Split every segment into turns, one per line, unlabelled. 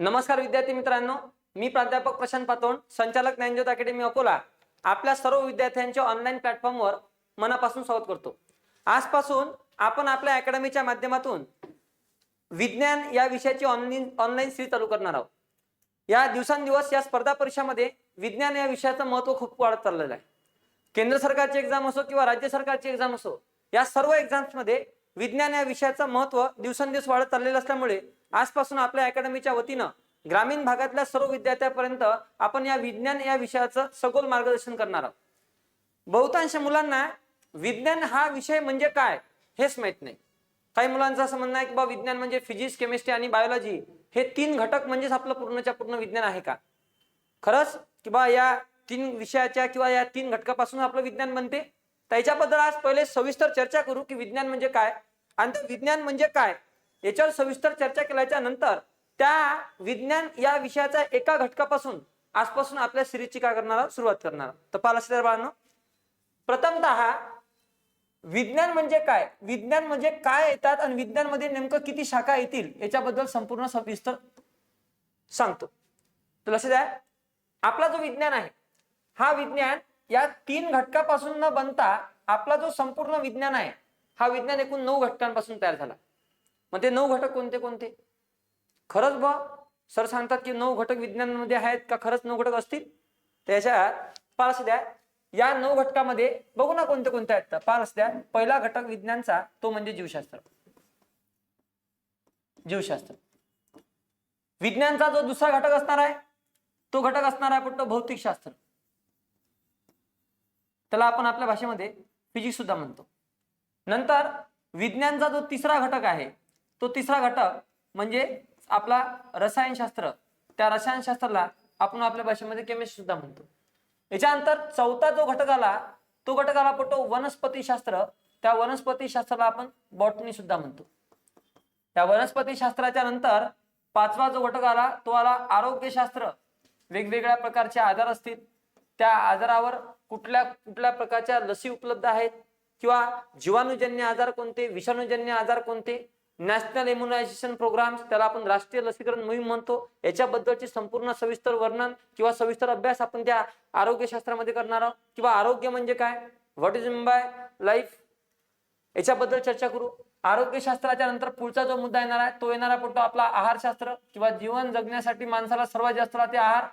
नमस्कार विद्यार्थी मित्रांनो मी प्राध्यापक प्रशांत पातोंड संचालक ज्ञानज्योत अकॅडमी अकोला. आपल्या सर्व विद्यार्थ्यांच्या ऑनलाईन प्लॅटफॉर्मवर मनापासून स्वागत करतो. आजपासून आपण आपल्या अकॅडमीच्या माध्यमातून विज्ञान या विषयाची ऑनलाईन ऑनलाईन सिरीज चालू करणार आहोत. या दिवसांदिवस या स्पर्धा परीक्षामध्ये विज्ञान या विषयाचं महत्त्व खूप वाढत चाललेलं आहे. केंद्र सरकारची एक्झाम असो किंवा राज्य सरकारची एक्झाम असो या सर्व एक्झाम्समध्ये विज्ञान या विषयाचं महत्त्व दिवसेंदिवस वाढत चाललेलं असल्यामुळे आजपासून आपल्या अकॅडमीच्या वतीनं ग्रामीण भागातल्या सर्व विद्यार्थ्यापर्यंत आपण या विज्ञान या विषयाचं सखोल मार्गदर्शन करणार आहोत. बहुतांश मुलांना विज्ञान हा विषय म्हणजे काय हेच माहीत नाही. काही मुलांचं असं म्हणणं आहे की बा विज्ञान म्हणजे फिजिक्स केमिस्ट्री आणि बायोलॉजी हे तीन घटक म्हणजेच आपलं पूर्णच्या पूर्ण विज्ञान आहे का? खरंच की बा या तीन विषयाच्या किंवा या तीन घटकापासून आपलं विज्ञान बनते? त्याच्याबद्दल आज पहिले सविस्तर चर्चा करू की विज्ञान म्हणजे काय? आणि विज्ञान म्हणजे काय? याच्यावर सविस्तर चर्चा केल्याच्यानंतर त्या विज्ञान या विषयाच्या एका घटकापासून आजपासून आपल्या सिरीजची काय करणार? सुरुवात करणार. आहोत. तर बाळांनो प्रथमतः विज्ञान म्हणजे काय? विज्ञान म्हणजे काय येतात आणि विज्ञानमध्ये नेमकं किती शाखा येतील याच्याबद्दल संपूर्ण सविस्तर सांगतो. तर लक्षात द्या आपला जो विज्ञान आहे हा विज्ञान या तीन घटकापासून न बनता आपला जो संपूर्ण विज्ञान आहे हा विज्ञान एकूण नऊ घटकांपासून तयार झाला. मग ते नऊ घटक कोणते कोणते? खरंच बा सर सांगतात की नऊ घटक विज्ञानामध्ये आहेत का? खरंच नऊ घटक असतील? त्याच्यात पारस द्या. या नऊ घटकामध्ये बघू ना कोणते कोणते आहेत पारस द्या. पहिला घटक विज्ञानचा तो म्हणजे जीवशास्त्र. जीवशास्त्र. विज्ञानचा जो दुसरा घटक असणार आहे तो घटक असणार आहे फक्त भौतिकशास्त्र. त्याला आपण आपल्या भाषेमध्ये फिजिक्स सुद्धा म्हणतो. नंतर विज्ञानचा जो तिसरा घटक आहे तो तिसरा घटक म्हणजे आपला रसायनशास्त्र. त्या रसायनशास्त्राला आपण आपल्या भाषेमध्ये केमिस्ट्री सुद्धा म्हणतो. याच्यानंतर चौथा जो घटक आला तो घटक आला पडतो वनस्पतीशास्त्र. त्या वनस्पतीशास्त्राला आपण बॉटनी सुद्धा म्हणतो. त्या वनस्पतीशास्त्राच्या नंतर पाचवा जो घटक आला तो आला आरोग्यशास्त्र. वेगवेगळ्या प्रकारचे आजार असतील. त्या आजारावर कुठल्या कुठल्या प्रकारच्या लसी उपलब्ध आहेत? किंवा जीवाणूजन्य आजार कोणते विषाणूजन्य आजार कोणते? नॅशनल इम्युनायझेशन प्रोग्राम त्याला आपण राष्ट्रीय लसीकरण मोहीम म्हणतो. याच्याबद्दलचे संपूर्ण सविस्तर वर्णन किंवा सविस्तर अभ्यास आपण त्या आरोग्यशास्त्रामध्ये करणार आहोत. किंवा आरोग्य म्हणजे काय? व्हॉट इज बाय लाईफ याच्याबद्दल चर्चा करू. आरोग्यशास्त्राच्या नंतर पुढचा जो मुद्दा येणार आहे तो येणारा पडतो आपला आहारशास्त्र किंवा जीवन जगण्यासाठी माणसाला सर्वात जास्त राहते आहार.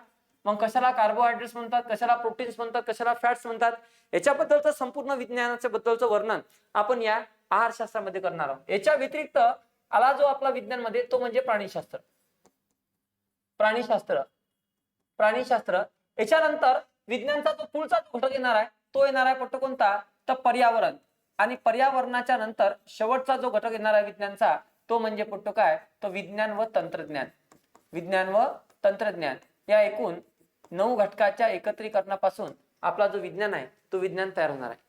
मग कशाला कार्बोहायड्रेट्स म्हणतात कशाला प्रोटीन्स म्हणतात कशाला फॅट्स म्हणतात? याच्याबद्दलचं संपूर्ण विज्ञानाच्या बद्दलचं वर्णन आपण या आहारशास्त्रामध्ये करणार. आहोत याच्या व्यतिरिक्त आला जो आपला विज्ञानमध्ये तो म्हणजे प्राणीशास्त्र. प्राणीशास्त्र. प्राणीशास्त्र. याच्यानंतर विज्ञानचा जो पुढचा जो घटक येणार आहे तो येणार आहे पट्ट कोणता? तर पर्यावरण. आणि पर्यावरणाच्या नंतर शेवटचा जो घटक येणार आहे विज्ञानचा तो म्हणजे पट्टो काय? तो विज्ञान व तंत्रज्ञान. विज्ञान व तंत्रज्ञान. या एकूण नऊ घटकाच्या एकत्रीकरणापासून आपला जो विज्ञान आहे तो विज्ञान तयार होणार आहे.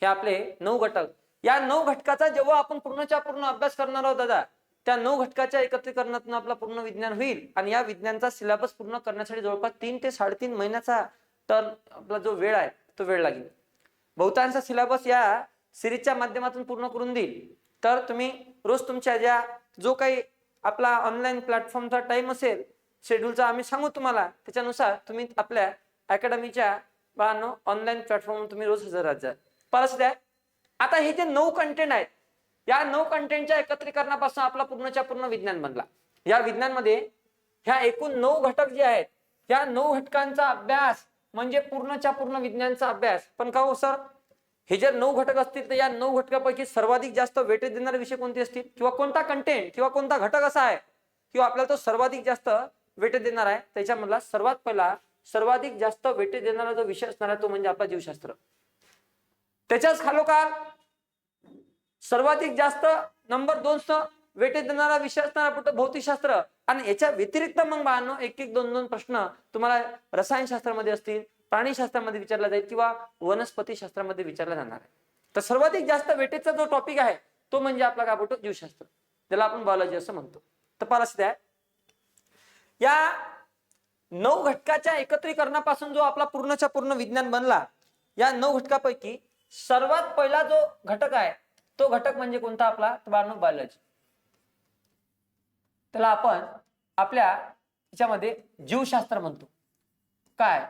हे आपले नऊ घटक या नऊ घटकाचा जेव्हा आपण पूर्णच्या पूर्ण अभ्यास करणार आहोत दादा त्या नऊ घटकाच्या एकत्रीकरणातून आपला पूर्ण विज्ञान होईल. आणि या विज्ञानचा सिलेबस पूर्ण करण्यासाठी जवळपास तीन ते साडेतीन महिन्याचा टर्न आपला जो वेळ आहे तो वेळ लागेल. बहुतांश सिलेबस या सिरीजच्या माध्यमातून पूर्ण करून देईल. तर तुम्ही रोज तुमच्या ज्या जो काही आपला ऑनलाईन प्लॅटफॉर्मचा टाइम असेल शेड्यूलचा आम्ही सांगू तुम्हाला. त्याच्यानुसार तुम्ही आपल्या अकॅडमीच्या बाळांनो ऑनलाईन प्लॅटफॉर्मवर तुम्ही रोज हजर राहत जा. परत द्या आता हे जे नऊ कंटेंट आहेत या नऊ कंटेंटच्या एकत्रीकरणापासून आपला पूर्णच्या पूर्ण विज्ञान बनला. या विज्ञानमध्ये ह्या एकूण नऊ घटक जे आहेत या नऊ घटकांचा अभ्यास म्हणजे पूर्णच्या पूर्ण विज्ञानचा अभ्यास. पण का हो सर? हे जर नऊ घटक असतील तर या नऊ घटकापैकी सर्वाधिक जास्त वेटेज देणारे विषय कोणते असतील? किंवा कोणता कंटेंट किंवा कोणता घटक असा आहे किंवा आपल्याला तो सर्वाधिक जास्त वेटेज देणार आहे त्याच्यामधला सर्वात पहिला सर्वाधिक जास्त वेटेज देणारा जो विषय असणार आहे तो म्हणजे आपला जीवशास्त्र. त्याच्याच खालोखाल सर्वाधिक जास्त नंबर दोन वेटेज देणारा विषय असणारा कुठं भौतिकशास्त्र. आणि याच्या व्यतिरिक्त मग बाळांनो एक एक दोन दोन प्रश्न तुम्हाला रसायनशास्त्रामध्ये असतील प्राणीशास्त्रामध्ये विचारला जाईल किंवा वनस्पती शास्त्रामध्ये विचारला जाणार आहे. तर सर्वाधिक जास्त वेटेजचा जो टॉपिक आहे तो म्हणजे आपला काय बोलतो? जीवशास्त्र. त्याला आपण बायोलॉजी असं म्हणतो. तर पाला द्या या नऊ घटकाच्या एकत्रीकरणापासून जो आपला पूर्णच्या पूर्ण विज्ञान बनला या नऊ घटकापैकी सर्वात पहिला जो घटक आहे तो घटक म्हणजे कोणता आपला? बाळांनो बायोलॉजी त्याला आपण आपल्या याच्यामध्ये जीवशास्त्र म्हणतो. काय?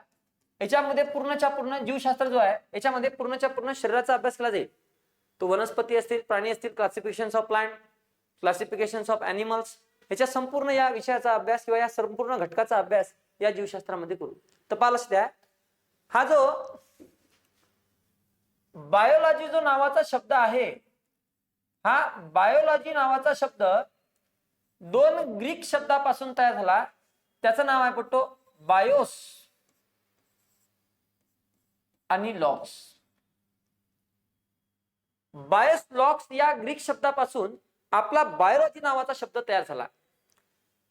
याच्यामध्ये पूर्णच्या पूर्ण जीवशास्त्र जो आहे याच्यामध्ये पूर्णच्या पूर्ण शरीराचा अभ्यास केला जाईल. तो वनस्पती असतील प्राणी असतील classification of plant classification of animals याच्या संपूर्ण या विषयाचा अभ्यास किंवा या संपूर्ण घटकाचा अभ्यास या जीवशास्त्रामध्ये करू. तर पाहा द्या. हा जो बायोलॉजी जो नावाचा शब्द आहे हा बायोलॉजी नावाचा शब्द दोन ग्रीक शब्दापासून तयार झाला. त्याचं नाव आहे पडतो बायोस आणि लॉक्स. बायोस लॉक्स या ग्रीक शब्दापासून आपला बायोलॉजी नावाचा शब्द तयार झाला.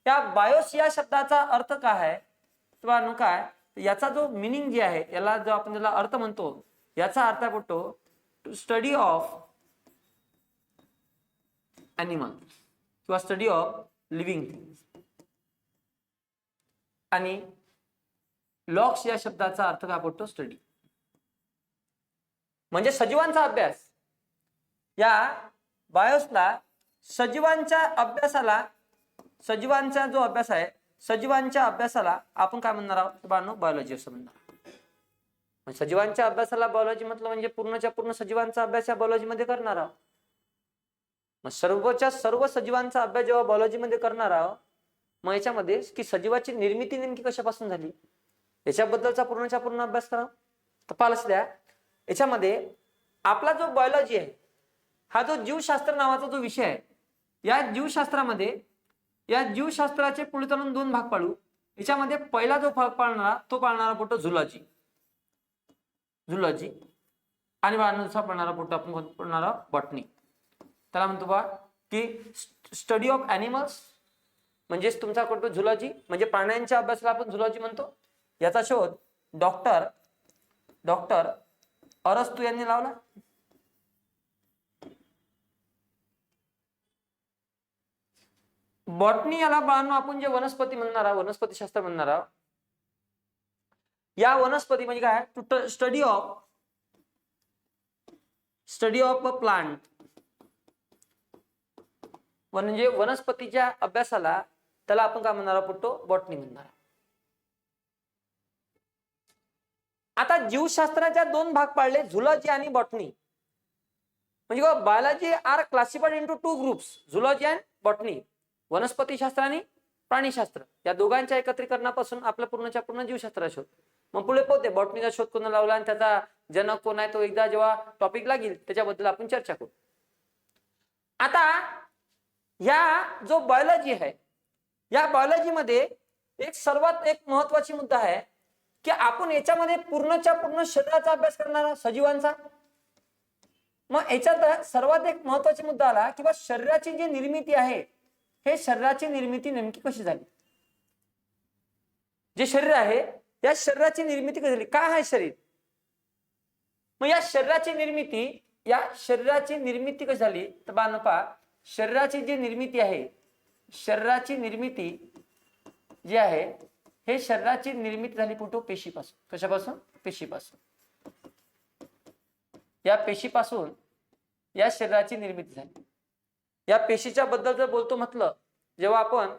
त्या बायोस या शब्दाचा अर्थ काय आहे? किंवा काय? याचा जो मिनिंग जे आहे याला जो आपण त्याला अर्थ म्हणतो याचा अर्थ पडतो टू स्टडी ऑफ अॅनिमल किंवा स्टडी ऑफ लिव्हिंग थिंग आणि लॉक्स या शब्दाचा अर्थ काय पडतो स्टडी म्हणजे सजीवांचा अभ्यास. या बायोसला सजीवांच्या अभ्यासाला सजीवांचा जो अभ्यास आहे सजीवांच्या अभ्यासाला आपण काय म्हणणार आहोत? बाळांनो बायोलॉजी असं म्हणणार सजीवांच्या अभ्यासाला बायोलॉजी म्हटलं म्हणजे पूर्णच्या पूर्ण सजीवांचा अभ्यास या बायोलॉजीमध्ये करणार आहोत. मग सर्वच्या सर्व सजीवांचा अभ्यास जेव्हा बायोलॉजीमध्ये करणार आहोत मग याच्यामध्ये की सजीवाची निर्मिती नेमकी कशापासून झाली? याच्याबद्दलचा पूर्णच्या पूर्ण अभ्यास करा. तर पालच द्या याच्यामध्ये आपला जो बायोलॉजी आहे हा जो जीवशास्त्र नावाचा जो विषय आहे या जीवशास्त्रामध्ये या जीवशास्त्राचे पुढे चालून दोन भाग पाडू याच्यामध्ये पहिला जो भाग पाळणारा तो पाळणारा फोटो झुलॉजी झुलॉजी आणि बाळानुसार दुसरा पाळणारा आपण कोण- बॉटनी त्याला म्हणतो बा की स्टडी ऑफ अॅनिमल्स म्हणजेच तुमचा कोणतो झुलॉजी म्हणजे प्राण्यांच्या अभ्यासाला आपण झुलॉजी म्हणतो. याचा शोध डॉक्टर डॉक्टर अरस्तू यांनी लावला. बॉटनी याला बाळांनो आपण जे वनस्पती म्हणणार आहोत वनस्पती शास्त्र म्हणणार आहोत या वनस्पती म्हणजे काय? To study of study of a plant म्हणजे वनस्पतीच्या अभ्यासाला त्याला आपण काय म्हणणार आहोत? तो बॉटनी म्हणणार आता जीवशास्त्राच्या दोन भाग पाडले झुलॉजी आणि बॉटनी. म्हणजे biology are classified into two groups zoology and botany. वनस्पतीशास्त्र आणि प्राणीशास्त्र. या दोघांच्या एकत्रीकरणापासून आपल्या पूर्णच्या पूर्ण जीवशास्त्र शोध मग पुढे पोहते. बॉटनीचा शोध कोण लावला आणि त्याचा जनक कोण आहे तो एकदा जेव्हा टॉपिक लागेल त्याच्याबद्दल आपण चर्चा करू. आता या जो बायोलॉजी आहे या बायोलॉजीमध्ये एक सर्वात एक महत्वाची मुद्दा आहे की आपण याच्यामध्ये पूर्णच्या पूर्ण शरीराचा अभ्यास करणारा सजीवांचा. मग याच्यात सर्वात एक महत्त्वाचा मुद्दा आला की बा शरीराची जी निर्मिती आहे हे शरीराची निर्मिती नेमकी कशी झाली? जे शरीर आहे या शरीराची निर्मिती कशी झाली? काय आहे शरीर? मग या शरीराची निर्मिती या शरीराची निर्मिती कशी झाली? तर बानपा शरीराची जी निर्मिती आहे शरीराची निर्मिती जी आहे हे शरीराची निर्मिती झाली कुठं? पेशीपासून. कशापासून? पेशीपासून. या पेशीपासून या शरीराची निर्मिती झाली. या पेशीच्या बद्दल जर बोलतो म्हटलं जेव्हा आपण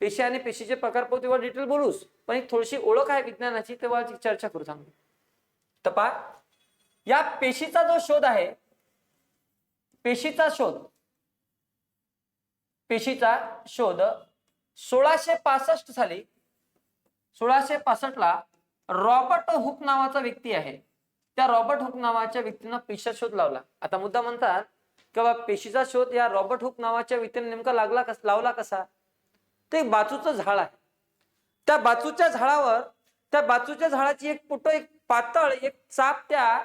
पेशी आणि पेशीचे प्रकार पाहू तेव्हा डिटेल बोलूच पण एक थोडीशी ओळख आहे विज्ञानाची तेव्हा चर्चा करू सांगू तपा या पेशीचा जो शोध आहे पेशीचा शोध पेशीचा शोध सोळाशे पासष्ट साली सोळाशे पासष्ट ला रॉबर्ट हुक नावाचा व्यक्ती आहे. त्या रॉबर्ट हुक नावाच्या व्यक्तीनं पेशीचा शोध लावला. आता मुद्दा म्हणतात किंवा पेशीचा शोध या रॉबर्ट हुक नावाच्या व्यक्तीने नेमका लागला कस लावला कसा? ते बाजूचं झाड आहे. त्या बाजूच्या झाडावर त्या बाजूच्या झाडाची एक पुटो एक पातळ एक चाप त्या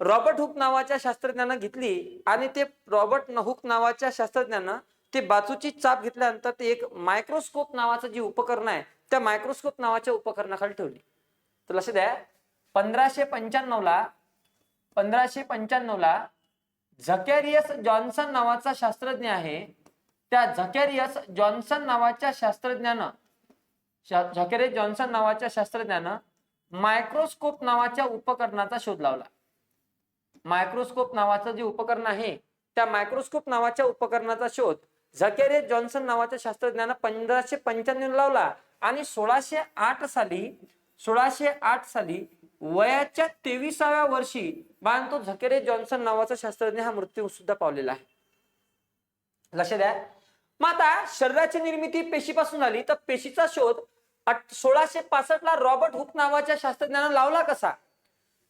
रॉबर्ट हुक नावाच्या शास्त्रज्ञानं घेतली आणि ते रॉबर्ट हुक नावाच्या शास्त्रज्ञानं ते बाजूची चाप घेतल्यानंतर ते एक मायक्रोस्कोप नावाचं जे उपकरण आहे त्या मायक्रोस्कोप नावाच्या उपकरणाखाली ठेवली. तर लक्ष द्या पंधराशे पंच्याण्णव ला पंधराशे पंच्याण्णव ला झकॅरियस जॉन्सन नावाचा शास्त्रज्ञ आहे त्या झकेरियस जॉन्सन नावाच्या शास्त्रज्ञानं झकेरे जॉन्सन नावाच्या शास्त्रज्ञानं मायक्रोस्कोप नावाच्या उपकरणाचा शोध लावला. मायक्रोस्कोप नावाचं जे उपकरण आहे त्या मायक्रोस्कोप नावाच्या उपकरणाचा शोध झकेरे जॉन्सन नावाच्या शास्त्रज्ञानं पंधराशे पंच्याण्णव लावला आणि सोळाशे आठ साली सोळाशे आठ साली वयाच्या तेविसाव्या वर्षी बांधतो झकेरे जॉन्सन नावाचा शास्त्रज्ञ हा मृत्यू सुद्धा पावलेला आहे. लक्ष द्या. मग आता शरीराची निर्मिती पेशीपासून झाली तर पेशीचा शोध सोळाशे पासष्ट ला रॉबर्ट हुक नावाच्या शास्त्रज्ञानं लावला कसा?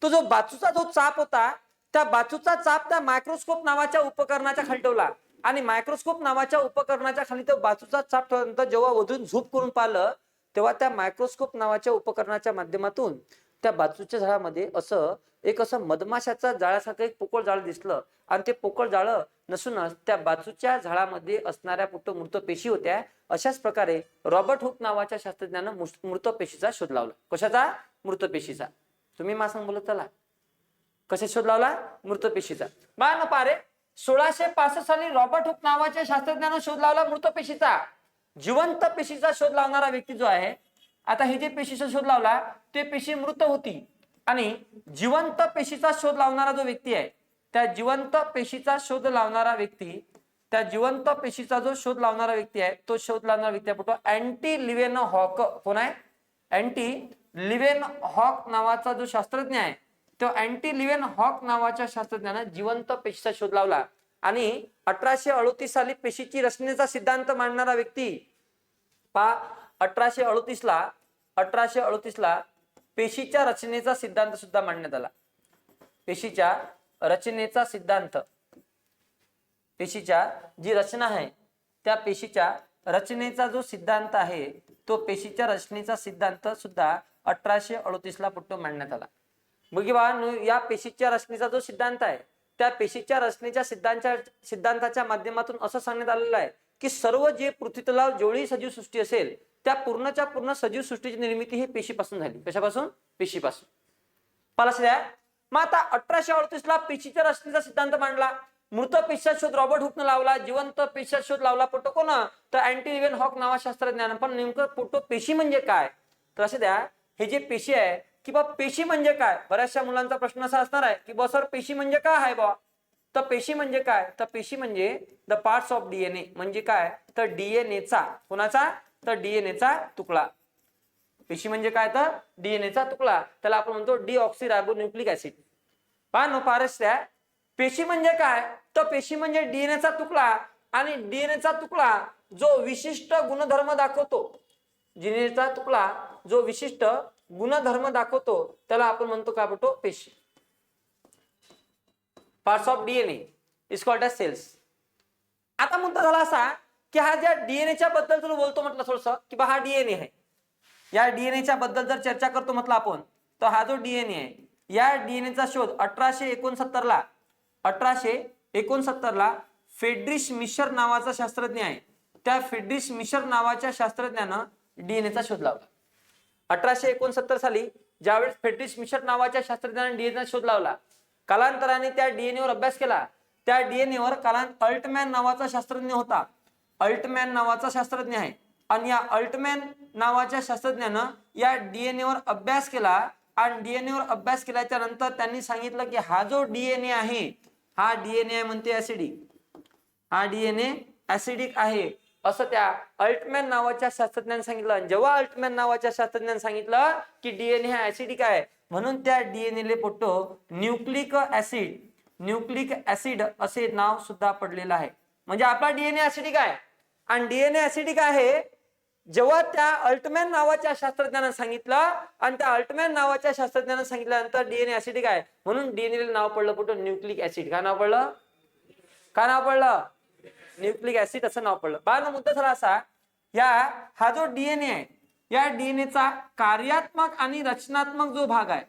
तो जो बाचूचा जो चाप होता त्या बाचूचा चाप त्या मायक्रोस्कोप नावाच्या उपकरणाच्या खाली ठेवला. आणि मायक्रोस्कोप नावाच्या उपकरणाच्या खाली तो बाचूचा चाप ठेवल्यानंतर जेव्हा वधून झूप करून पाहिलं तेव्हा त्या मायक्रोस्कोप नावाच्या उपकरणाच्या माध्यमातून त्या बाजूच्या झाडामध्ये असं एक असं मधमाशाचा जाळ्यासारखं एक पोकळ जाळ दिसलं. आणि ते पोकळ जाळ नसूनच त्या बाजूच्या झाडामध्ये असणाऱ्या पुट्ट मृत पेशी होत्या. अशाच प्रकारे रॉबर्ट हुक नावाच्या शास्त्रज्ञानं मृत पेशीचा शोध लावला. कशाचा? मृत पेशीचा तुम्ही मा सांग बोलत चला. कशा शोध लावला? मृत पेशीचा बा न पारे सोळाशे पासष्ट साली रॉबर्ट हुक नावाच्या शास्त्रज्ञानं शोध लावला मृत पेशीचा जिवंत पेशीचा शोध लावणारा व्यक्ती जो आहे आता हे जे पेशीचा शोध लावला ते पेशी मृत होती. आणि जिवंत पेशीचा शोध लावणारा जो व्यक्ती आहे त्या जिवंत पेशीचा शोध लावणारा व्यक्ती त्या जिवंत पेशीचा जो शोध लावणारा व्यक्ती आहे तो शोध लावणारा व्यक्ती आहे अँटी लिवेन हॉक. कोण आहे? अँटी लिवेन हॉक नावाचा जो शास्त्रज्ञ आहे तो अँटी लिवेन हॉक नावाच्या शास्त्रज्ञानं जिवंत पेशीचा शोध लावला. आणि अठराशे अडोतीस साली पेशीची रचनेचा सिद्धांत मांडणारा व्यक्ती पा अठराशे अडतीसला अठराशे अडतीसला पेशीच्या रचनेचा सिद्धांत सुद्धा मांडण्यात आला. पेशीच्या रचनेचा सिद्धांत. पेशीच्या जी रचना आहे त्या पेशीच्या रचनेचा जो सिद्धांत आहे तो पेशीच्या रचनेचा सिद्धांत सुद्धा अठराशे अडतीसला पुट्टो मांडण्यात आला. बघी या पेशीच्या रचनेचा जो सिद्धांत आहे त्या पेशीच्या रचनेच्या सिद्धांच्या सिद्धांताच्या माध्यमातून असं सांगण्यात आलेलं आहे की सर्व जे पृथ्वीतलावर जेवढी सजीव सृष्टी असेल त्या पूर्णच्या पूर्ण सजीव सृष्टीची निर्मिती ही पेशीपासून झाली. कशापासून? पेशीपासून. मला द्या. मग आता अठराशे अडतीस ला पेशीच्या रचनेचा सिद्धांत मांडला. मृत पेशीचा शोध रॉबर्ट हुकनं लावला. जिवंत पेशीचा शोध लावला पोटो कोण तर अँटी इव्हन हॉक नावा शास्त्रज्ञान पण नेमकं पोटो पेशी म्हणजे काय? तर असे द्या. हे जे पेशी आहे की बा पेशी म्हणजे काय? बऱ्याचशा मुलांचा प्रश्न असा असणार आहे की बा सर पेशी म्हणजे काय आहे बा? तर पेशी म्हणजे काय? तर पेशी म्हणजे द पार्ट्स ऑफ डीएनए म्हणजे काय? तर डीएनएचा कोणाचा? तर डीएनएचा तुकडा. पेशी म्हणजे काय तर? डीएनएचा तुकडा. त्याला आपण म्हणतो डीऑक्सी रायबोन्यूक्लिक ऍसिड पहा नो त्या. पेशी म्हणजे काय? तर पेशी म्हणजे डीएनएचा तुकडा आणि डीएनएचा तुकडा जो विशिष्ट गुणधर्म दाखवतो. डीएनएचा तुकडा जो विशिष्ट गुणधर्म दाखवतो त्याला आपण म्हणतो काय म्हणतो पेशी. Parts of DNA is called a cells आता मुद्दा झाला असा की हा ज्या डीएनएच्या बद्दल जर बोलतो म्हटलं थोडस की बा हा डीएनए आहे. या डीएनएच्या बद्दल जर चर्चा करतो म्हटलं आपण तर हा जो डीएनए आहे या डीएनएचा शोध अठराशे एकोणसत्तर ला अठराशे एकोणसत्तर ला फेड्रिश मिशर नावाचा शास्त्रज्ञ आहे. त्या फेड्रिश मिशर नावाच्या शास्त्रज्ञानं डीएनएचा शोध लावला. अठराशे एकोणसत्तर साली ज्यावेळेस फेड्रिश मिशर नावाच्या शास्त्रज्ञाने डीएनए शोध लावला कालांतराने त्या डीएनए वर अभ्यास केला. त्या डीएनए वर कालांत अल्टमॅन नावाचा शास्त्रज्ञ होता. अल्टमॅन नावाचा शास्त्रज्ञ आहे. आणि या अल्टमॅन नावाच्या शास्त्रज्ञानं या डीएनए वर अभ्यास केला आणि डीएनए वर अभ्यास केल्याच्यानंतर त्यांनी सांगितलं की हा जो डीएनए आहे हा डीएनए म्हणते ऍसिडिक हा डीएनए ऍसिडिक आहे. असं त्या अल्टमॅन नावाच्या शास्त्रज्ञाने सांगितलं. जेव्हा अल्टमॅन नावाच्या शास्त्रज्ञाने सांगितलं की डीएनए हा ऍसिडिक आहे म्हणून त्या डीएनए पोटो न्यूक्लिक ऍसिड न्यूक्लिक ऍसिड असे नाव सुद्धा पडलेलं आहे. म्हणजे आपला डीएनए ऍसिडिक आहे. आणि डीएनए ऍसिडिक आहे. जेव्हा त्या अल्टमॅन नावाच्या शास्त्रज्ञानं सांगितलं आणि त्या अल्टमॅन नावाच्या शास्त्रज्ञानं सांगितल्यानंतर डीएनए ऍसिडिक आहे. म्हणून डीएनए नाव पडलं कुठं? न्यूक्लिक ऍसिड का नाव पडलं? का नाव पडलं? न्यूक्लिक ऍसिड असं नाव पडलं. बाळ मुद्दा झाला असा या हा जो डीएनए आहे या डीएनएचा कार्यात्मक आणि रचनात्मक जो भाग आहे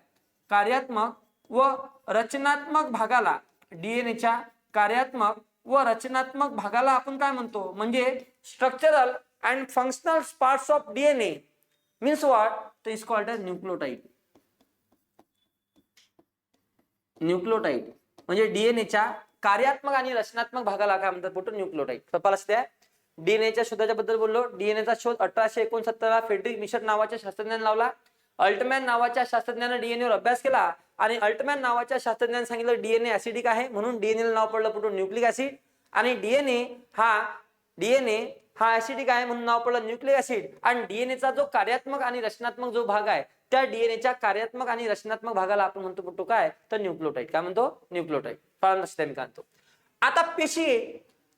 कार्यात्मक व रचनात्मक भागाला डीएनएच्या कार्यात्मक व रचनात्मक भागाला आपण काय म्हणतो? म्हणजे structural and functional parts of DNA means what तो is called as nucleotide nucleotide म्हणजे डीएनएच्या कार्यात्मक आणि रचनात्मक भागाला काय म्हणतात? बोलतो न्यूक्लोटाईड कपाल असते. डीएनएच्या शोधाच्या बद्दल बोललो. डीएनएचा शोध अठराशे एकोणसत्तर ला फेडरिक मिशर नावाच्या शास्त्रज्ञाने लावला. अल्टमॅन नावाच्या शास्त्रज्ञाने डीएनए वर अभ्यास केला. आणि अल्टमॅन नावाच्या शास्त्रज्ञांनी सांगितलं डीएनए ऍसिडिक आहे. म्हणून डीएनए नाव पडलं पुढून न्यूक्लिक ऍसिड आणि डीएनए हा डीएनए हा ऍसिडिक आहे म्हणून नाव पडलं न्यूक्लिक ऍसिड आणि डीएनएचा जो कार्यात्मक आणि रचनात्मक जो भाग आहे त्या डीएनएच्या कार्यात्मक आणि रचनात्मक भागाला आपण म्हणतो म्हणतो काय? तर न्यूक्लोटाईड काय म्हणतो? न्यूक्लोटाईड पाळून मी आता पेशी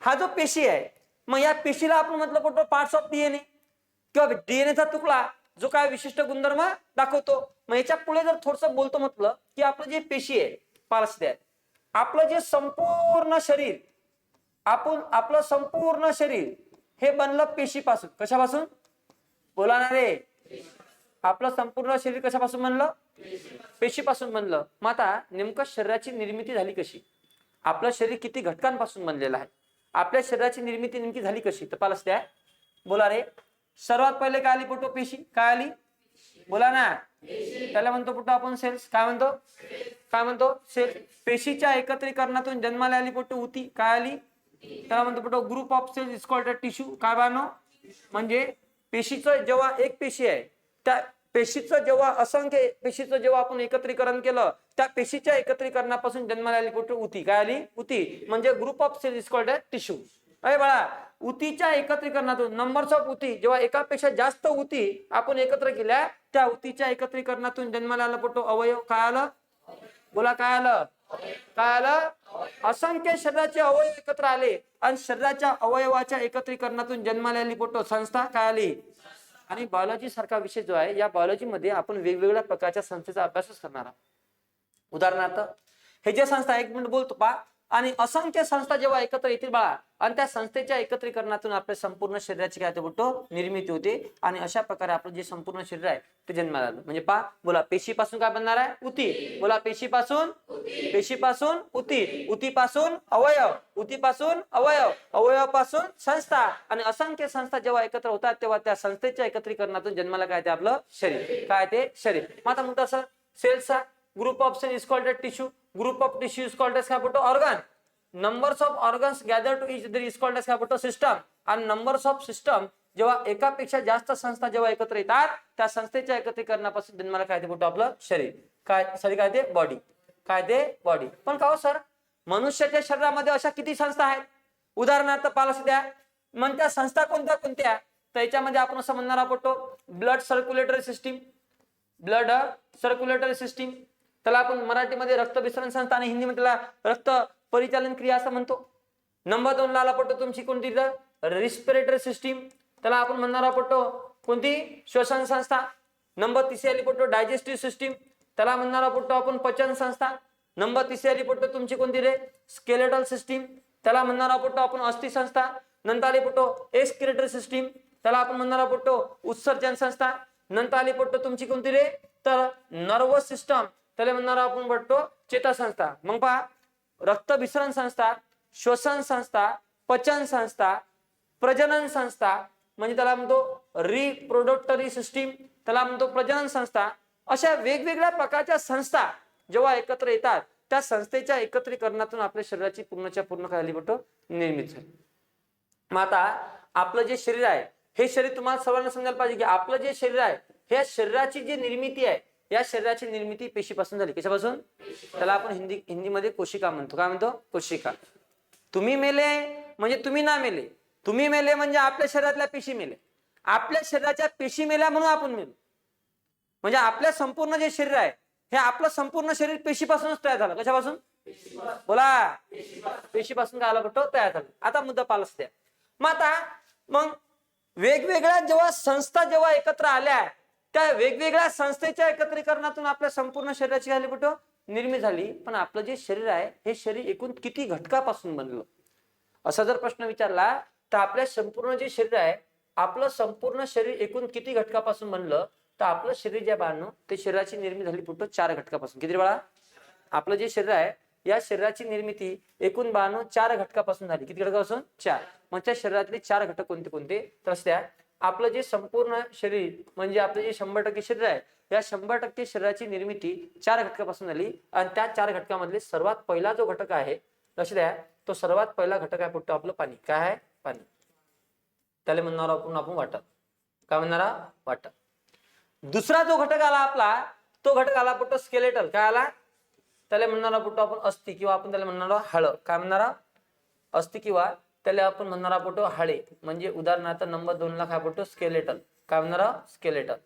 हा जो पेशी आहे मग या पेशीला आपण म्हटलं पडतो पार्ट्स ऑफ डीएनए. किंवा डीएनएचा तुकडा जो काय विशिष्ट गुणधर्म दाखवतो. मग याच्यापुढे जर थोडस बोलतो म्हटलं की आपलं जे पेशी आहे पारस आहे आपलं जे संपूर्ण शरीर आपण आपलं संपूर्ण शरीर हे बनलं पेशीपासून. कशापासून? बोला ना रे. आपलं संपूर्ण शरीर कशापासून बनलं? पेशीपासून बनलं. मग आता नेमकं शरीराची निर्मिती झाली कशी? आपलं शरीर किती घटकांपासून बनलेलं आहे? आपल्या शरीराची निर्मिती नेमकी झाली कशी? तर पालस द्या बोला रे. सर्वात पहिले काय आली पोटो? पेशी. काय आली? बोला ना. त्याला म्हणतो पोटो आपण सेल्स. काय म्हणतो? काय म्हणतो? सेल्स. पेशीच्या एकत्रीकरणातून जन्माला आली पोटो उती. काय आली? त्याला म्हणतो Poto group of cells is called tissue काय बानो? म्हणजे पेशीचं जेव्हा एक पेशी आहे त्या पेशीचं जेव्हा असंख्य पेशीचं जेव्हा आपण एकत्रीकरण केलं त्या पेशीच्या एकत्रीकरणापासून जन्माला आली कुठे उती. काय आली? उती. म्हणजे group of cells is called tissue अरे बाळा उतीच्या एकत्रीकरणातून नंबर्स ऑफ उती जेव्हा एकापेक्षा जास्त उती आपण एकत्र केल्या त्या उतीच्या एकत्रीकरणातून जन्माला आलं पडतो अवयव काय आलं? बोला काय आलं? काय आलं? असंख्य शरीराचे अवयव एकत्र आले आणि शरीराच्या अवयवाच्या एकत्रीकरणातून जन्माला आली पोटो संस्था काय आली? आणि बायोलॉजी सारखा विषय जो आहे या बायोलॉजीमध्ये आपण वेगवेगळ्या प्रकारच्या संस्थेचा अभ्यासच करणार आहोत. उदाहरणार्थ हे जे संस्था एक मिनिट बोलतो पा आणि असंख्य संस्था जेव्हा एकत्र येतील बाळा आणि त्या संस्थेच्या एकत्रीकरणातून आपल्या संपूर्ण शरीराची काय ते बोलतो? निर्मिती होते. आणि अशा प्रकारे आपलं जे संपूर्ण शरीर आहे ते जन्माला म्हणजे पा बोला पेशीपासून काय बनणार आहे? उती बोला पेशीपासून? पेशीपासून उती उतीपासून अवयव. उतीपासून अवयव. अवयवापासून संस्था. आणि असंख्य संस्था जेव्हा एकत्र होतात तेव्हा त्या संस्थेच्या एकत्रीकरणातून जन्माला काय ते आपलं? शरीर. काय ते शरीर. मग आता म्हणतो असं सेल्सचा group of cell is called tissue group of tissue is called as काय बोलतो organ numbers of organs gather to each other is called as काय बोलतो सिस्टम आणि नंबर्स ऑफ सिस्टम जेव्हा एकापेक्षा जास्त संस्था जेव्हा एकत्र येतात त्या संस्थेच्या एकत्रीकरणापासून जन्माला काय ते आपलं? शरीर. काय शरीर काय ते बॉडी काय ते बॉडी पण का हो सर मनुष्याच्या शरीरामध्ये अशा किती संस्था आहेत? उदाहरणार्थ पालस द्या. मग त्या संस्था कोणत्या कोणत्या? तर याच्यामध्ये आपण असं म्हणणार आहोत blood circulatory system blood circulatory system त्याला आपण मराठीमध्ये रक्त विसरण संस्था आणि हिंदीमध्ये त्याला रक्त परिचालन क्रिया असं म्हणतो. नंबर दोन ला पडतो तुमची कोणती? रिस्पिरेटरी सिस्टीम त्याला आपण म्हणणारा आहोत कोणती? श्वसन संस्था. नंबर तिसरी आली पडतो डायजेस्टिव्ह सिस्टीम त्याला म्हणणारा आहोत आपण पचन संस्था. नंबर तिसरी आली पडतो तुमची कोणती रे? स्केलेटल सिस्टीम त्याला म्हणणारा आहोत आपण अस्थि संस्था. नंतर आली पडतो एक्सक्रेटरी सिस्टीम त्याला आपण म्हणणारा आहोत उत्सर्जन संस्था. नंतर आली पडतो तुमची कोणती रे? तर नर्वस सिस्टम त्याला म्हणणार आपण बघतो चेतासंस्था मग पहा रक्तभिसरण संस्था श्वसन संस्था पचन संस्था प्रजनन संस्था म्हणजे त्याला म्हणतो रिप्रोडक्टरी सिस्टीम त्याला म्हणतो प्रजनन संस्था. अशा वेगवेगळ्या प्रकारच्या संस्था जेव्हा एकत्र येतात त्या संस्थेच्या एकत्रीकरणातून आपल्या शरीराची पूर्णच्या पूर्ण काय झाली पडतो निर्मित झाली मग आता आपलं जे शरीर आहे हे शरीर तुम्हाला सर्वांना समजायला पाहिजे की आपलं जे शरीर आहे हे शरीराची जी निर्मिती आहे या शरीराची निर्मिती पेशीपासून झाली. कशापासून? त्याला आपण हिंदी हिंदीमध्ये कोशिका म्हणतो. काय म्हणतो? कोशिका. तुम्ही मेले म्हणजे तुम्ही ना मेले. तुम्ही मेले म्हणजे आपल्या शरीरातल्या पेशी मेले. आपल्या शरीराच्या पेशी मेल्या म्हणून आपण मेलो. म्हणजे आपल्या संपूर्ण जे शरीर आहे हे आपलं संपूर्ण शरीर पेशीपासूनच तयार झालं. कशापासून? बोला. पेशीपासून काय आला कुठं तयार झालं. आता मुद्दा पालस द्या. मग आता मग वेगवेगळ्या जेव्हा संस्था जेव्हा एकत्र आल्या त्या वेगवेगळ्या संस्थेच्या एकत्रीकरणातून आपल्या संपूर्ण शरीराची झाली निर्मित झाली. पण आपलं जे शरीर आहे हे शरीर एकूण किती घटकापासून बनलं? असा जर प्रश्न विचारला तर आपल्या संपूर्ण जे शरीर आहे आपलं संपूर्ण शरीर एकूण किती घटकापासून बनलं? तर आपलं शरीर जे बाळांनो ते शरीराची निर्मिती झाली कुठं? चार घटकापासून. किती वेळा बाळा? आपलं जे शरीर आहे या शरीराची निर्मिती एकूण बाळांनो चार घटकापासून झाली. किती घटकापासून? चार. मग त्या शरीरातले चार घटक कोणते कोणते? तर त्या आपलं जे संपूर्ण शरीर म्हणजे आपलं जे शंभर टक्के शरीर आहे या शंभर टक्के शरीराची निर्मिती चार घटकापासून झाली. आणि त्या चार घटकामधले सर्वात पहिला जो घटक आहे लक्ष द्या तो सर्वात पहिला घटक आहे पुढतो आपलं पाणी. काय आहे? पाणी. त्याला म्हणणार आपण आपण वाटत काय म्हणणारा वाटत दुसरा जो घटक आला आपला तो घटक आला पुढतो स्केलेटल काय आला? त्याला म्हणणारा पुढतो आपण अस्थि किंवा आपण त्याला म्हणणार हळ काय म्हणणारा अस्थि किंवा त्याला आपण म्हणणार आहोत हाडे म्हणजे उदाहरणार्थ नंबर दोन ला काय बोलतो स्केलेटल काय म्हणणार स्केलेटल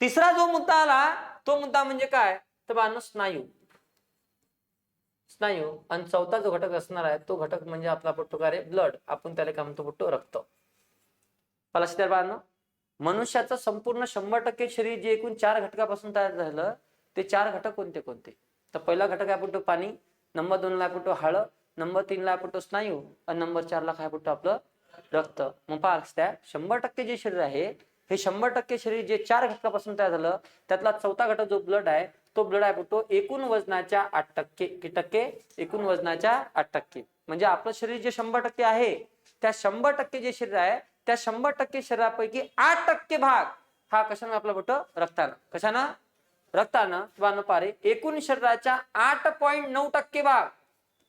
तिसरा जो मुद्दा आला तो मुद्दा म्हणजे काय? तर बानो स्नायू. स्नायू. आणि चौथा जो घटक असणार आहे तो घटक म्हणजे आपला पट्टो काय ब्लड आपण त्याला काय म्हणतो? पट्टो रक्त. मला शिदार मनुष्याचं संपूर्ण शंभर टक्के शरीर जे एकूण चार घटकापासून तयार झालं ते चार घटक कोणते कोणते? तर पहिला घटक आहे पट्टो पाणी नंबर दोन ला पट्टो हळद नंबर तीन ला पडतो स्नायू आणि नंबर चारला काय पडतो आपलं? रक्त. मग पहा त्या शंभर टक्के जे शरीर आहे हे शंभर टक्के शरीर जे चार घटकापासून तयार झालं त्यातला चौथा घटक जो ब्लड आहे तो ब्लड आहे पडतो एकूण वजनाच्या आठ टक्के किती टक्के? एकूण वजनाच्या आठ टक्के. म्हणजे आपलं शरीर जे शंभर टक्के आहे त्या शंभर टक्के जे शरीर आहे त्या शंभर टक्के शरीरापैकी आठ टक्के भाग हा कशानं आपला बोट रक्तानं. कशानं? रक्तानं. किंवा न पारे एकूण शरीराच्या आठ पॉईंट नऊ टक्के भाग.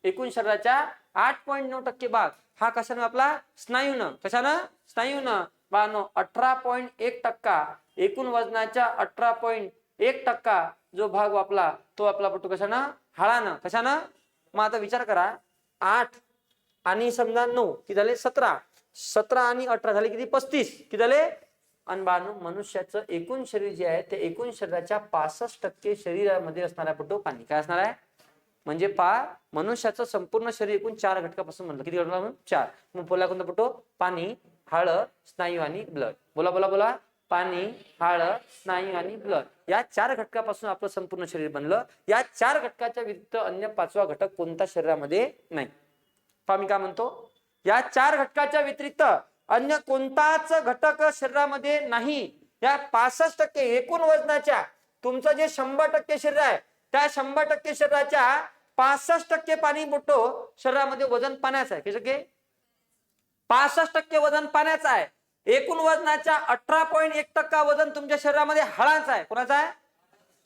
एकूण शरीराच्या आठ पॉईंट नऊ टक्के भाग. हा कशानं आपला? स्नायूनं. कशानं? स्नायूनं. बानो अठरा पॉईंट एक टक्का. एकूण वजनाच्या अठरा पॉईंट एक टक्का जो भाग आपला तो आपला पटू कशानं? हाळानं कशानं? मग आता विचार करा. आठ आणि समजा नऊ किती झाले? सतरा. सतरा आणि अठरा झाले किती? पस्तीस. किती झाले? आणि बानो मनुष्याचं एकूण शरीर जे आहे ते एकूण शरीराच्या पासष्ट टक्के शरीरामध्ये असणारा पटो. पाणी काय असणार आहे? म्हणजे पा मनुष्याचं संपूर्ण शरीर एकूण चार घटकापासून म्हणलं किती घटका म्हणून चार. मग बोला कोणता पटो पाणी हळद स्नायू आणि ब्लड बोला बोला बोला. पाणी हळद स्नायू आणि ब्लड या चार घटकापासून आपलं संपूर्ण शरीर बनलं. या चार घटकाच्या व्यतिरिक्त अन्य पाचवा घटक कोणत्या शरीरामध्ये नाही? पहा मी काय म्हणतो? या चार घटकाच्या व्यतिरिक्त अन्य कोणताच घटक शरीरामध्ये नाही. या पासष्ट टक्के एकूण वजनाच्या तुमचं जे शंभर टक्के शरीर आहे त्या शंभर टक्के शरीराच्या पासष्ट टक्के पाणी मोठो शरीरामध्ये वजन पाण्याचं आहे. कसं टक्के पासष्ट टक्के वजन पाण्याचं आहे. एकूण वजनाच्या अठरा पॉईंट एक टक्का वजन तुमच्या शरीरामध्ये हळाचं आहे. कोणाचं आहे?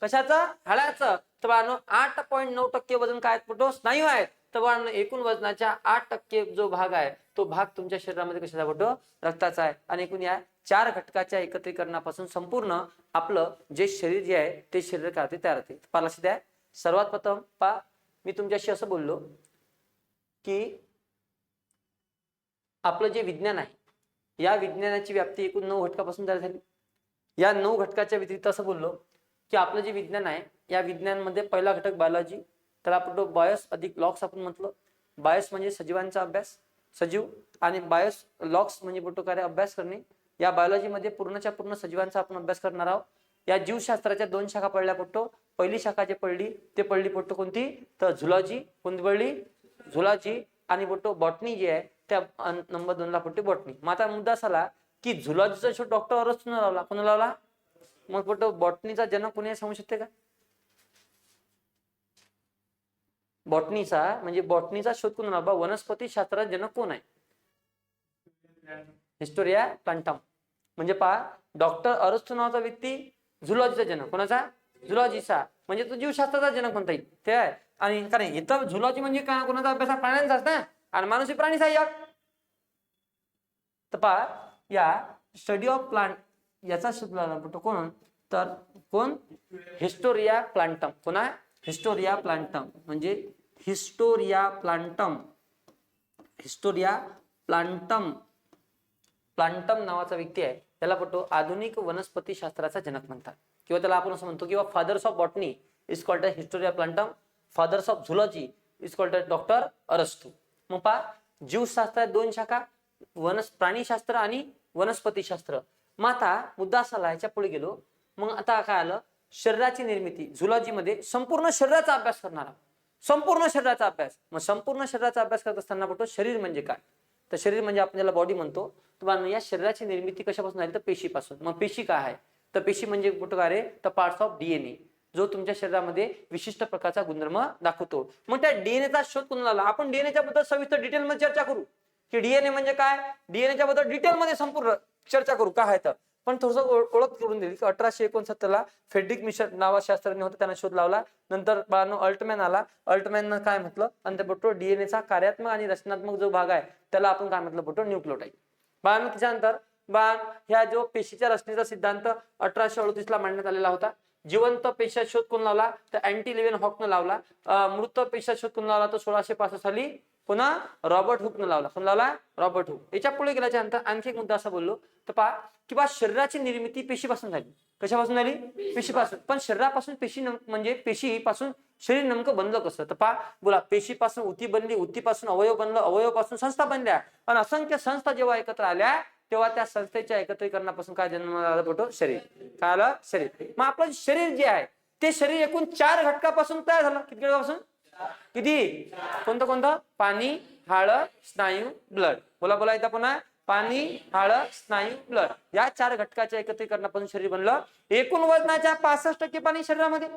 कशाचं? हळाचं. तर बाळांनो आठ पॉईंट नऊ टक्के वजन काय आहेत स्नायू आहेत. तर बाळांनो एकूण वजनाच्या आठ टक्के जो भाग आहे तो भाग तुमच्या शरीरामध्ये कशाचा पटो रक्ताचा आहे. आणि एकूण या चार घटकाच्या एकत्रीकरणापासून संपूर्ण आपलं जे शरीर जे आहे ते शरीर काय होते. तयार होते लक्ष द्या सर्वात प्रथम पा मी तुमच्याशी असं बोललो की आपलं जे विज्ञान आहे या विज्ञानाची व्याप्ती एकूण नऊ घटकापासून तयार झाली. या नऊ घटकाच्या व्यतिरिक्त असं बोललो की आपलं जे विज्ञान आहे या विज्ञानमध्ये पहिला घटक बायोलॉजी त्याला आपण बायोस अधिक लॉक्स आपण म्हटलं. बायोस म्हणजे सजीवांचा अभ्यास. सजीव आणि बायोस लॉक्स म्हणजे बोटो कार्य अभ्यास करणे. या बायोलॉजीमध्ये पूर्णच्या पूर्ण सजीवांचा आपण अभ्यास करणार आहोत. या जीवशास्त्राच्या दोन शाखा पडल्या पडतो पहिली शाखा जे पडली ते पडली पडतो कोणती? तर झुलॉजी कोणती पडली झुलॉजी आणि पडतो बॉटनी जी आहे त्या नंबर दोनला पडते बॉटनी. मग आता मुद्दा असा आला की झुलॉजीचा शोध डॉक्टर अरच लावला? कोणाला लावला? मग पडतो बॉटनीचा जनक कोणी सांगू शकते का? बॉटनीचा म्हणजे बॉटनीचा शोध कोण लावला वनस्पती शास्त्रात जनक कोण आहे? हिस्टोरिया प्लांटम म्हणजे पहा डॉक्टर अरस्तु नावाचा व्यक्ती झुलॉजीचा जनक. कोणाचा? झुलॉजीचा. म्हणजे तो जीवशास्त्राचा जनक म्हणता येईल. ते आहे? आणि कारण इथं झुलॉजी म्हणजे काय? कोणाचा अभ्यास प्राण्यांचा प्राण्यांचाच ना? आणि माणूस प्राणी सहाय्यक. तर पहा या स्टडी ऑफ प्लांट याचा शोध लागला कोण? तर कोण? हिस्टोरिया प्लांटम कोणा? हिस्टोरिया प्लांटम म्हणजे हिस्टोरिया प्लांटम हिस्टोरिया प्लांटम प्लांटम नावाचा व्यक्ती आहे. त्याला पटो आधुनिक वनस्पतीशास्त्राचा जनक म्हणतात. किंवा त्याला आपण असं म्हणतो किंवा fathers of botany is called Historia प्लांटम fathers of zoology is called doctor अरस्तू मग पहा जीवशास्त्रात दोन शाखा वनस प्राणीशास्त्र आणि वनस्पतीशास्त्र. मग आता मुद्दा असा आला पुढे गेलो. मग आता काय आलं? शरीराची निर्मिती झुलॉजीमध्ये संपूर्ण शरीराचा अभ्यास करणारा. संपूर्ण शरीराचा अभ्यास. मग संपूर्ण शरीराचा अभ्यास करत असताना पडतो शरीर म्हणजे काय? तर शरीर म्हणजे आपण ज्याला बॉडी म्हणतो तुम्हाला या शरीराची निर्मिती कशापासून झाली? तर पेशीपासून. मग पेशी काय आहे? तर पेशी म्हणजे कुठं काय रे? तर पार्ट्स ऑफ डीएनए जो तुमच्या शरीरामध्ये विशिष्ट प्रकारचा गुणधर्म दाखवतो. मग त्या डीएनएचा शोध कोणाला आला? आपण डीएनएच्या बद्दल सविस्तर डिटेलमध्ये चर्चा करू. की डीएनए म्हणजे काय? डीएनएच्या बद्दल डिटेलमध्ये संपूर्ण चर्चा करू. काय आहे तर? पण थोडस ओळख करून दिली की अठराशे एकोणसत्तरला फेड्रिक मिशन नावा शास्त्रज्ञ होता त्यांना शोध लावला. नंतर बाळांनो अल्टमॅन आला. अल्टमॅन काय म्हटलं? आणि ते बोटो डीएनएचा कार्यात्मक आणि रचनात्मक जो भाग आहे त्याला आपण काय म्हटलं? बोटो न्यूक्लियोटाईड बाळांनो त्याच्यानंतर बाण ह्या जो पेशीच्या रचनेचा सिद्धांत अठराशे अडतीस ला मांडण्यात आलेला होता. जिवंत पेशा शोध कोण लावला? तर अँटी लिव्हन हॉकनं लावला. मृत पेशा शोध कोण लावला? तर सोळाशे पासष्ट साली पुन्हा रॉबर्ट हुकनं लावला. कोण लावला? Robert Hooke. याच्यापुढे गेल्याच्यानंतर आणखी एक मुद्दा असा बोललो तर पहा की बा शरीराची निर्मिती पेशीपासून झाली. कशापासून झाली? पेशीपासून. पण शरीरापासून पेशी म्हणजे पेशीपासून शरीर नेमकं बनलं कसं? तर पहा बोला पेशीपासून उती बनली उतीपासून अवयव बनलं अवयवपासून संस्था बनल्या. आणि असंख्य संस्था जेव्हा एकत्र आल्या तेव्हा त्या संस्थेच्या एकत्रीकरणापासून काय जन्माला आलं फोटो शरीर. काय आलं? शरीर. मग आपलं शरीर जे आहे ते शरीर एकूण चार घटकापासून तयार झालं. किती घटकापासून? किती? कोणतं कोणतं? पाणी हाळ स्नायू ब्लड. बोला बोला इथं पुन्हा. पाणी हाळ स्नायू ब्लड. या चार घटकाच्या एकत्रीकरणापासून शरीर बनलं. एकूण वजनाच्या पासष्ट टक्के पाणी शरीरामध्ये.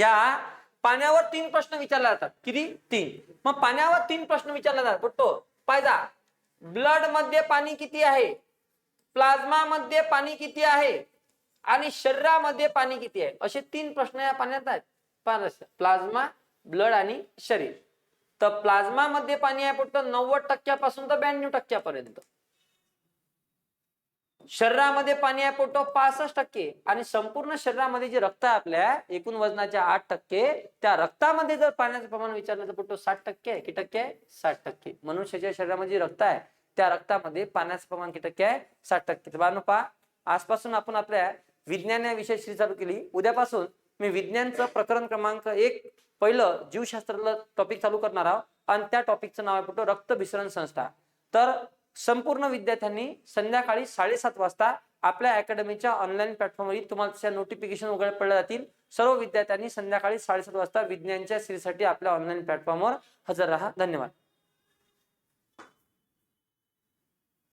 या पाण्यावर तीन प्रश्न विचारले जातात. किती? तीन. मग पाण्यावर तीन प्रश्न विचारले जातात. पटतो पाहिजा ब्लडमध्ये पाणी किती आहे? प्लाझ्मा मध्ये पाणी किती आहे? आणि शरीरामध्ये पाणी किती आहे? असे तीन प्रश्न या पाण्यात आहेत. प्लाझ्मा ब्लड आणि शरीर. तर प्लाझ्मा मध्ये पाणी आहे फक्त नव्वद टक्क्यापासून तर ब्याण्णव टक्क्यापर्यंत. शरीरामध्ये पाणी आहे पोटो पासष्ट टक्के आणि संपूर्ण शरीरामध्ये जे रक्त आहे आपल्या एकूण वजनाच्या आठ टक्के त्या रक्तामध्ये जर पाण्याचं प्रमाण विचारलं तर पोटो साठ टक्के आहे. किती टक्के आहे? साठ टक्के. मनुष्याच्या शरीरामध्ये जे रक्त आहे त्या रक्तामध्ये पाण्याचं प्रमाण किती टक्के आहे? साठ टक्के. तर बाळांनो पहा आजपासून आपण आपल्या विज्ञान या विषयाची चालू केली. उद्यापासून मी विज्ञानचं प्रकरण क्रमांक एक पहिलं जीवशास्त्रातलं टॉपिक चालू करणार आहोत. आणि त्या टॉपिकचं नाव आहे पोटो रक्त संस्था. तर संपूर्ण विद्यार्थ्यांनी संध्याकाळी साडेसात वाजता आपल्या अकॅडमीच्या ऑनलाईन प्लॅटफॉर्मवरील तुम्हाला नोटिफिकेशन वगैरे पडले जातील. सर्व विद्यार्थ्यांनी संध्याकाळी साडेसात वाजता विज्ञानच्या सिरीजसाठी आपल्या ऑनलाईन प्लॅटफॉर्मवर हजर राहा. धन्यवाद.